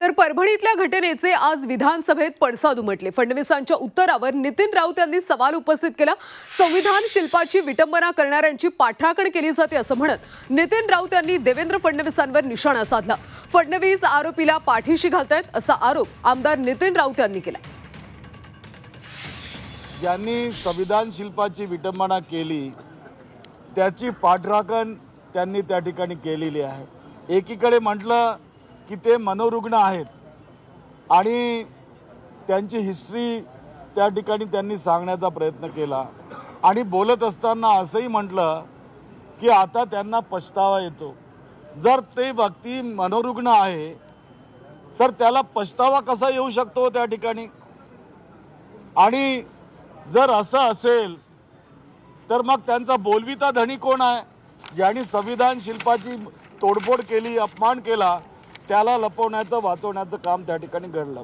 तर परभणीतल्या घटनेचे आज विधानसभेत पडसाद उमटले. फडणवीसांच्या उत्तरावर नितीन राऊत यांनी सवाल उपस्थित केला. संविधान शिल्पाची विटंबना करणाऱ्यांची पाठराखण केली जाते असं म्हणत नितीन राऊत यांनी देवेंद्र फडणवीसांवर निशाणा साधला. फडणवीस आरोपीला पाठीशी घालतायत असा आरोप आमदार नितीन राऊत यांनी केला. ज्यांनी संविधान शिल्पाची विटंबना केली त्याची पाठराखण त्यांनी त्या ठिकाणी केलेली आहे. एकीकडे म्हटलं की ते मनोरुग्ण आहेत. आणि त्यांची हिस्ट्री त्या ठिकाणी त्यांनी सांगण्याचा प्रयत्न केला. आणि बोलत असताना असंही म्हटलं की आता त्यांना पछतावा येतो. जर ते व्यक्ती मनोरुग्ण आहे तर त्याला पछतावा कसा येऊ शकतो त्या ठिकाणी? आणि जर असं असेल तर मग त्यांचा बोलविता धनी कोण आहे? ज्यांनी संविधान शिल्पाची तोडफोड केली अपमान केला त्याला लपवण्याचं वाचवण्याचं काम त्या ठिकाणी घडलं.